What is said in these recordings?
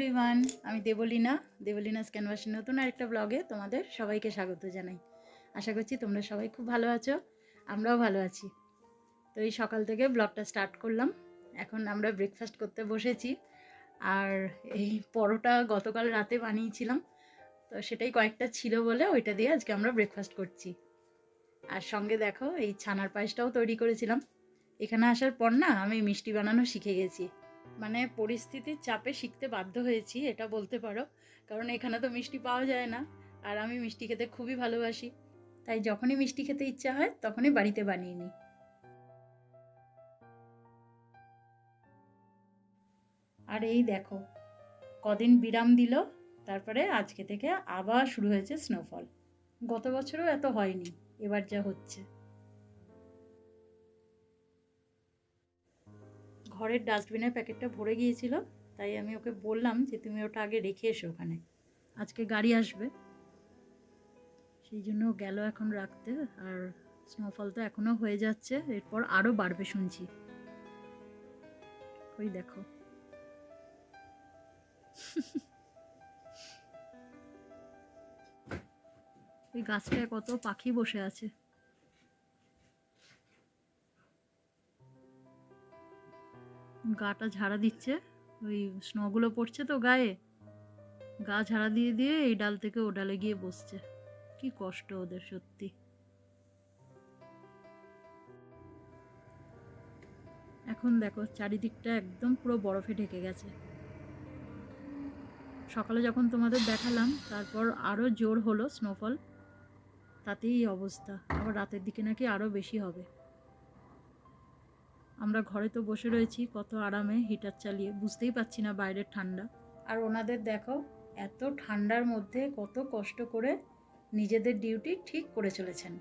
Everyone আমি দেবলীনা। দেবলীনাস ক্যানভাসের নতুন আরেকটা ব্লগে তোমাদের সবাইকে স্বাগত জানাই। আশা করছি তোমরা সবাই খুব ভালো আছো, আমরাও ভালো আছি। তো এই সকাল থেকে ব্লগটা স্টার্ট করলাম। এখন আমরা ব্রেকফাস্ট করতে বসেছি। আর এই পরোটা গতকাল রাতে বানিয়েছিলাম। তো সেটাই কয়েকটা ছিল বলে ওইটা দিয়ে আজকে আমরা ব্রেকফাস্ট করছি। আর সঙ্গে দেখো, এই ছানার পায়েসটাও তৈরি করেছিলাম। এখানে আসার পর না, আমি মিষ্টি বানানো শিখে গেছি। মানে পরিস্থিতির চাপে শিখতে বাধ্য হয়েছি, এটা বলতে পারো। কারণ এখানে তো মিষ্টি পাওয়া যায় না, আর আমি মিষ্টি খেতে খুবই ভালোবাসি। তাই যখনই মিষ্টি খেতে ইচ্ছা হয়, তখনই বাড়িতে বানিয়ে নিই। আর এই দেখো, কদিন বিরাম দিল, তারপরে আজকে থেকে আবার শুরু হয়েছে স্নোফল গত বছরও এত হয়নি, এবার যা হচ্ছে। ঘরের ডাস্টবিনের প্যাকেটটা ভরে গিয়েছিল, তাই আমি ওকে বললাম যে তুমি ওটা আগে রেখে এসো ওখানে। আজকে গাড়ি আসবে। সেই জন্য গেল এখন রাখতে, আর স্নোফল তো এখনও হয়ে যাচ্ছে, এরপর আরও বাড়বে শুনছি। ওই দেখো। ওই গাছটায় কত পাখি বসে আছে। গাটা ঝাড়া দিচ্ছে। ওই স্নোগুলো পড়ছে তো গায়ে। গা ঝাড়া দিয়ে দিয়ে এই ডাল থেকে ও ডালে গিয়ে বসছে। কি কষ্ট ওদের সত্যি। এখন দেখো চারিদিকটা একদম পুরো বরফে ঢেকে গেছে। সকালে যখন তোমাদের দেখালাম, তারপর আরও জোর হলো স্নোফল তাতেই অবস্থা। আবার রাতের দিকে নাকি আরও বেশি হবে। আমরা ঘরে তো বসে রয়েছি, কত আরামে হিটার চালিয়ে। বুঝতেই পারছি না বাইরের ঠান্ডা। আর ওনাদের দেখো, এত ঠান্ডার মধ্যে কত কষ্ট করে নিজেদের ডিউটি ঠিক করে চলেছেন।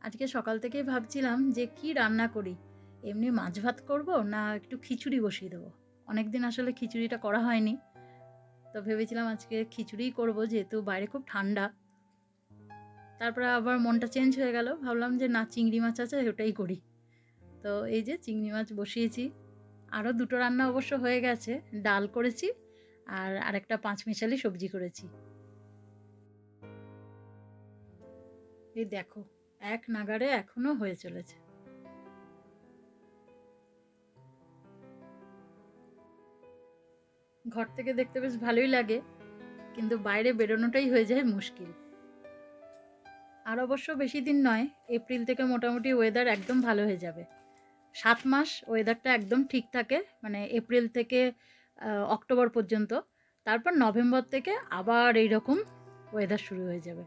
আজকে সকাল থেকেই ভাবছিলাম যে কি রান্না করি? এমনি মাছ ভাত করব না একটু খিচুড়ি বসিয়ে দেবো? অনেক দিন আসলে খিচুড়িটা করা হয়নি। তো ভেবেছিলাম আজকে খিচুড়িই করব, যেহেতু বাইরে খুব ঠান্ডা। তারপরে আবার মনটা চেঞ্জ হয়ে গেল। ভাবলাম যে না, চিংড়ি মাছ আছে, ওটাই করি। তো এই যে চিংড়ি মাছ বসিয়েছি। আরও দুটো রান্না অবশ্য হয়ে গেছে। ডাল করেছি আর আরেকটা পাঁচ মিশালি সবজি করেছি। এই দেখো এক নাগারে এখনও হয়ে চলেছে। ঘর থেকে দেখতে বেশ ভালোই লাগে, কিন্তু বাইরে বেরোনোটাই হয়ে যায় মুশকিল। আর অবশ্য বেশি দিন নয়, এপ্রিল থেকে মোটামুটি ওয়েদার একদম ভালো হয়ে যাবে। সাত মাস ওয়েদারটা একদম ঠিক থাকে মানে এপ্রিল থেকে অক্টোবর পর্যন্ত। তারপর নভেম্বর থেকে আবার এই রকম ওয়েদার শুরু হয়ে যাবে।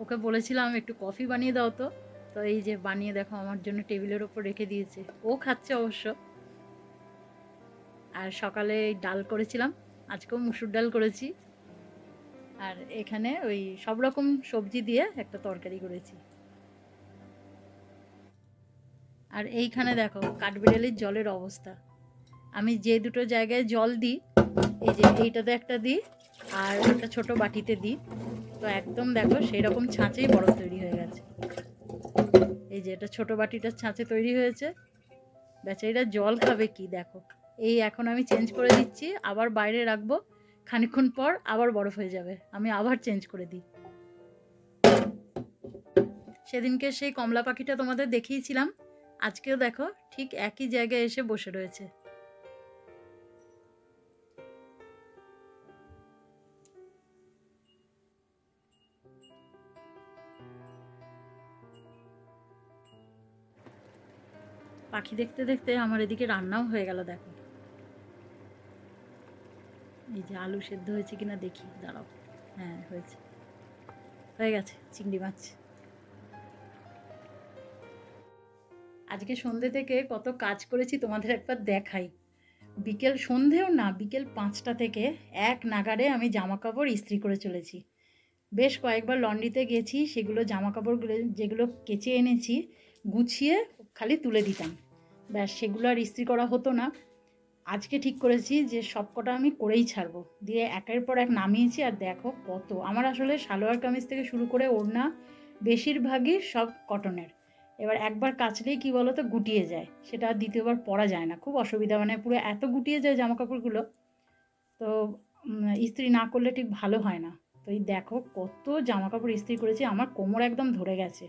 ওকে বলেছিলাম, একটু কফি বানিয়ে দাও তো। তো এই যে বানিয়ে দেখো, আমার জন্য টেবিলের ওপর রেখে দিয়েছে। ও খাচ্ছে অবশ্য। আর সকালে ডাল করেছিলাম, আজকেও মুসুর ডাল করেছি। আর এখানে ওই সব রকম সবজি দিয়ে একটা তরকারি করেছি। আর এইখানে দেখো, কাঠবিড়ালির জলের অবস্থা। আমি যে দুটো জায়গায় জল দিই, এই যে এইটাতে একটা দিই আর একটা ছোট বাটিতে দিই। তো একদম দেখো সেই রকম ছাঁচেই বরফ তৈরি হয়ে গেছে। এই যে এটা ছোট বাটিটার ছাঁচে তৈরি হয়েছে। বেচারিরা জল খাবে কি দেখো। এই এখন আমি চেঞ্জ করে দিচ্ছি, আবার বাইরে রাখব। খানিকক্ষণ পর আবার বরফ হয়ে যাবে। আমি আবার চেঞ্জ করে দিই। সেদিনকে সেই কমলা পাখিটা তোমাদের দেখিয়েছিলাম। আজকেও দেখো ঠিক একই জায়গায় এসে বসে রয়েছে। পাখি দেখতে দেখতে আমার এদিকে রান্নাও হয়ে গেল, দেখো। এই যে আলু সেদ্ধ হয়েছে কিনা দেখি, দাঁড়াও। হ্যাঁ হয়েছে। হয়ে গেছে, চিংড়ি মাছ। আজকে সন্ধে থেকে কত কাজ করেছি তোমাদের একবার দেখাই। বিকেল সন্ধেও না, বিকেল পাঁচটা থেকে এক নাগারে আমি জামা কাপড় ইস্ত্রি করে চলেছি। বেশ কয়েকবার লন্ড্রিতে গেছি, সেগুলো জামা কাপড়গুলো যেগুলো কেচে এনেছি, গুছিয়ে খালি তুলে দিতাম। ব্যাস, সেগুলো আর ইস্ত্রি করা হতো না। আজকে ঠিক করেছি যে সব কটা আমি করেই ছাড়বো। দিয়ে একের পর এক নামিয়েছি আর দেখো কত। আমার আসলে সালোয়ার কামিজ থেকে শুরু করে ওড়না, বেশিরভাগই সব কটনের। এবার একবার কাচলেই কী বলো তো গুটিয়ে যায়। সেটা আর দ্বিতীয়বার পরা যায় না। খুব অসুবিধা মানে পুরো এত গুটিয়ে যায় জামা কাপড়গুলো তো ইস্ত্রি না করলে ঠিক ভালো হয় না। তো এই দেখো কত জামা কাপড় ইস্ত্রি করেছি, আমার কোমর একদম ধরে গেছে।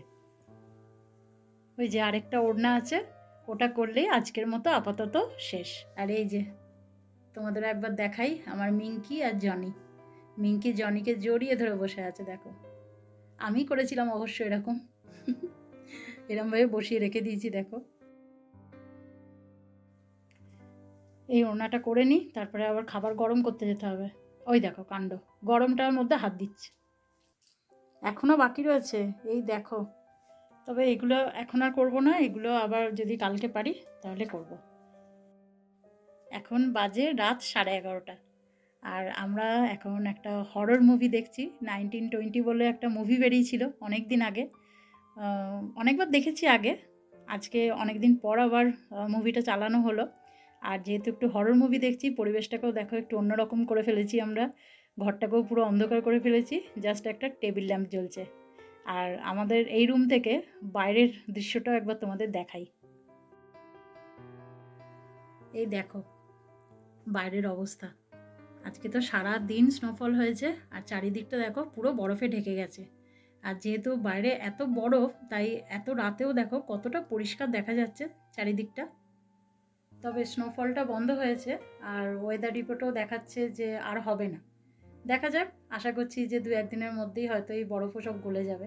ওই যে আরেকটা ওড়না আছে ওটা করলেই আজকের মতো আপাতত শেষ। আর এই যে, তোমাদের একবার দেখাই আমার মিঙ্কি আর জনি। মিঙ্কি জনিকে জড়িয়ে ধরে বসে আছে, দেখো। আমি করেছিলাম অবশ্য এরকম। এরমভাবে বসিয়ে রেখে দিয়েছি, দেখো। এই ওড়নাটা করে নিই, তারপরে আবার খাবার গরম করতে যেতে হবে। ওই দেখো, কাণ্ড। গরমটার মধ্যে হাত দিচ্ছে। এখনও বাকি রয়েছে? এই দেখো। তবে এগুলো এখন আর করব না, এগুলো আবার যদি কালকে পারি তাহলে করব। এখন বাজে রাত সাড়ে এগারোটা। আর আমরা এখন একটা হরর মুভি দেখছি নাইনটিন টোয়েন্টি বলে একটা মুভি বেরিয়েছিল অনেক দিন আগে অনেকবার দেখেছি আগে, আজকে অনেক দিন পর আবার মুভিটা চালানো হলো। আর যেহেতু একটু হরর মুভি দেখছি, পরিবেশটাকেও দেখো একটু অন্যরকম করে ফেলেছি আমরা। ঘরটাকেও পুরো অন্ধকার করে ফেলেছি জাস্ট একটা টেবিল ল্যাম্প জ্বলছে। আর আমাদের এই রুম থেকে বাইরের দৃশ্যটাও একবার তোমাদের দেখাই। এই দেখো, বাইরের অবস্থা। আজকে তো সারা দিন স্নোফল হয়েছে আর চারিদিকটা দেখো পুরো বরফে ঢেকে গেছে। আর যেহেতু বাইরে এত বরফ, তাই এত রাতেও দেখো কতটা পরিষ্কার দেখা যাচ্ছে চারিদিকটা। তবে স্নোফলটা বন্ধ হয়েছে আর ওয়েদার রিপোর্টও দেখাচ্ছে যে আর হবে না। দেখা যাক, আশা করছি যে দু একদিনের মধ্যেই হয়তো এই বরফও সব গলে যাবে।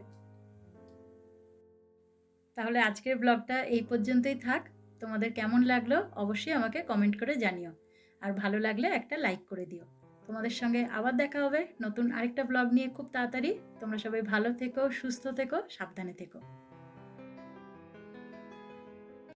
তাহলে আজকের ব্লগটা এই পর্যন্তই থাক। তোমাদের কেমন লাগল অবশ্যই আমাকে কমেন্ট করে জানিও। আর ভালো লাগলে একটা লাইক করে দিও। তোমাদের সঙ্গে আবার দেখা হবে নতুন আরেকটা ব্লগ নিয়ে খুব তাড়াতাড়ি। তোমরা সবাই ভালো থেকো, সুস্থ থেকো, সাবধানে থেকো।